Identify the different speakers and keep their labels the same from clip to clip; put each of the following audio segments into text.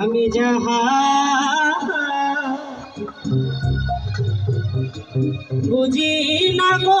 Speaker 1: আমি যাহা বুঝি না গো।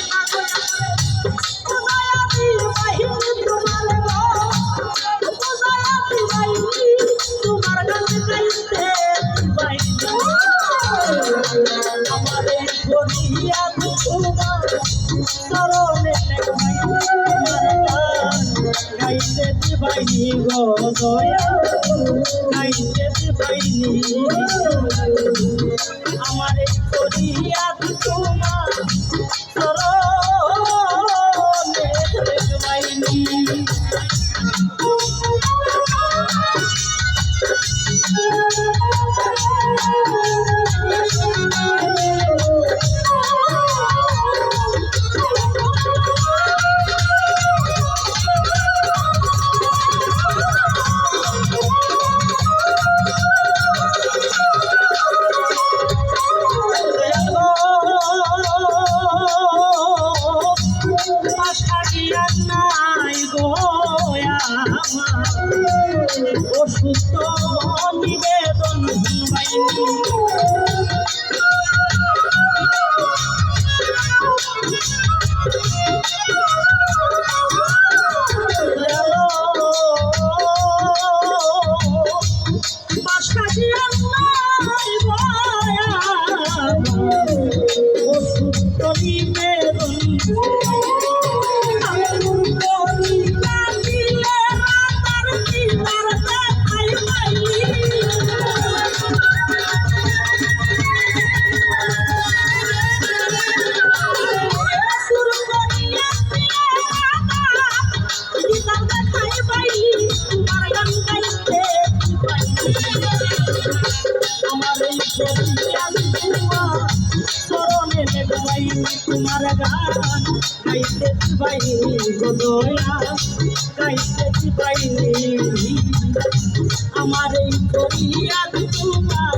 Speaker 1: গাইতে দিবাইনি গো আমারে দিয়া নাই বয়া অসুস্থ নিবেদন আমার। চরণে লেগাই তোমার গান। গাইতে পাইনি গোদয়া গাইতে পাইনি। আমার এই করিয়া তোমার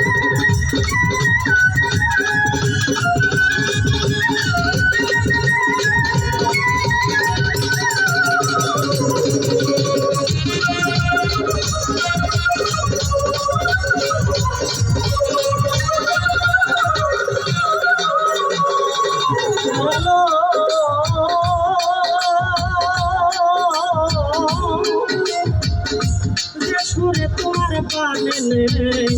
Speaker 1: পানে নেই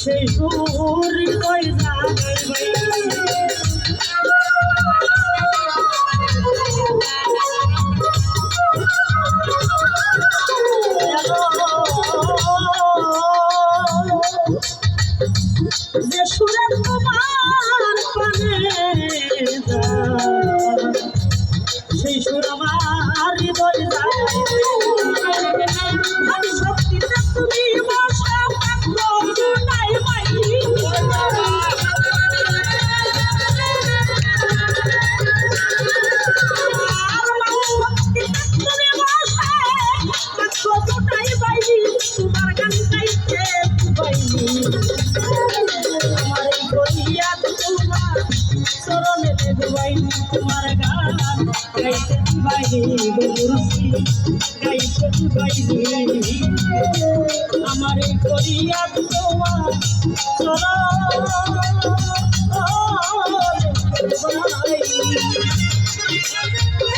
Speaker 1: সেই সুর জাগাই যে সুরে তোমার পানে সেই সুর আমার হৃদয় আমার করিয়া তোমার চলা Thank you.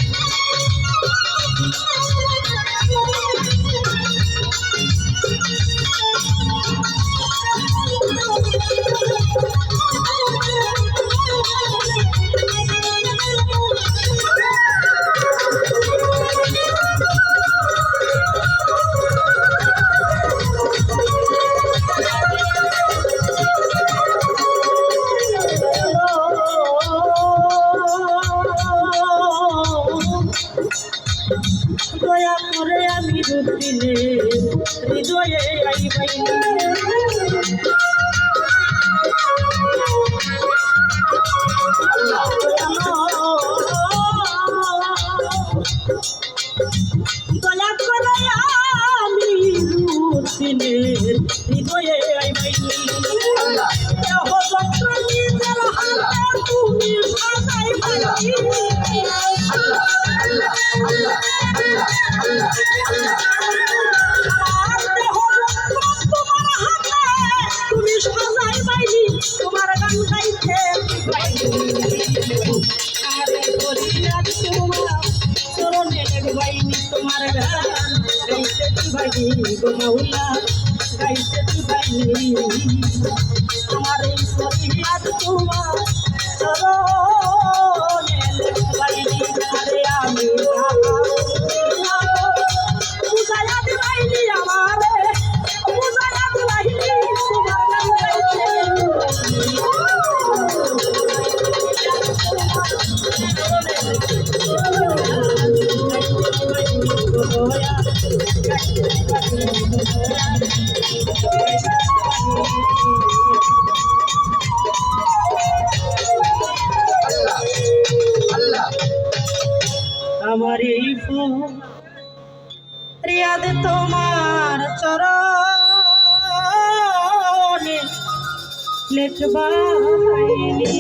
Speaker 1: দিনে হৃদয়ে আইবাই না গো তোমার আমার এই ফুল রিয়াদ তোমার চরণে লেখবাইনি